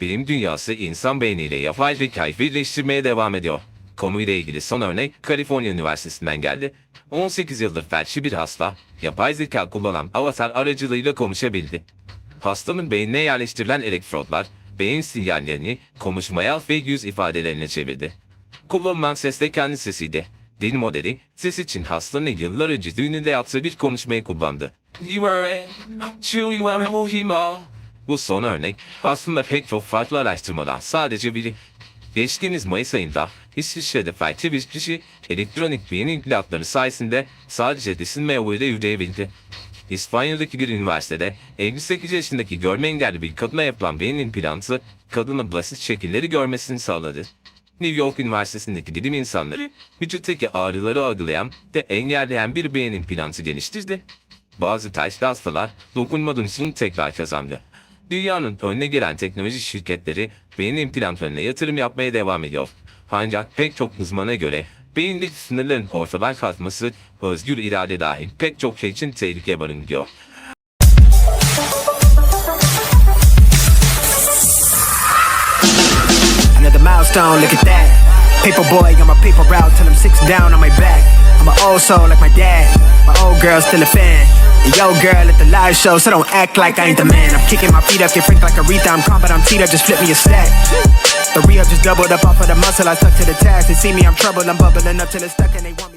Bilim dünyası insan beyniyle yapay zekayı birleştirmeye devam ediyor. Konuyla ilgili son örnek Kaliforniya Üniversitesi'nden geldi. 18 yıldır felçli bir hasta, yapay zeka kullanan avatar aracılığıyla konuşabildi. Hastanın beynine yerleştirilen elektrotlar, beyin sinyallerini konuşmaya ve yüz ifadelerine çevirdi. Kullanılan ses de kendi sesiydi. Dil modeli, ses için hastanın yıllar önce düğününde yaptığı bir konuşmayı kullandı. Bu son örnek aslında pek çok farklı araştırmadan sadece biri. Geçtiğimiz Mayıs ayında İsviçre'de farklı bir kişi elektronik beyin implantları sayesinde sadece düşünme yoluyla yürüyebildi. İspanya'daki bir üniversitede 58 yaşındaki görme engelli bir kadına yapılan beyin implantı kadının basit şekilleri görmesini sağladı. New York Üniversitesi'ndeki bilim insanları vücuttaki ağrıları algılayan ve engelleyen bir beyin implantı geliştirdi. Bazı taşlı hastalar dokunma duygusunu tekrar kazandı. Dünyanın önüne gelen teknoloji şirketleri beyin implantlarına yatırım yapmaya devam ediyor. Ancak pek çok uzmana göre beyindeki sınırların ortadan kalkması özgür irade dahil pek çok şey için tehlike barındırıyor. Milestone, look at that. Paper boy on my paper route till I'm six down on my back. I'm an old soul like my dad. My old girl still a fan. Yo, girl at the live show, so don't act like I ain't the man. I'm kicking my feet up, get frank like Aretha. I'm calm, but I'm teed up, just flip me a stack. The re-up just doubled up off of the muscle I stuck to the task. They see me, I'm troubled, I'm bubbling up till it's stuck and they want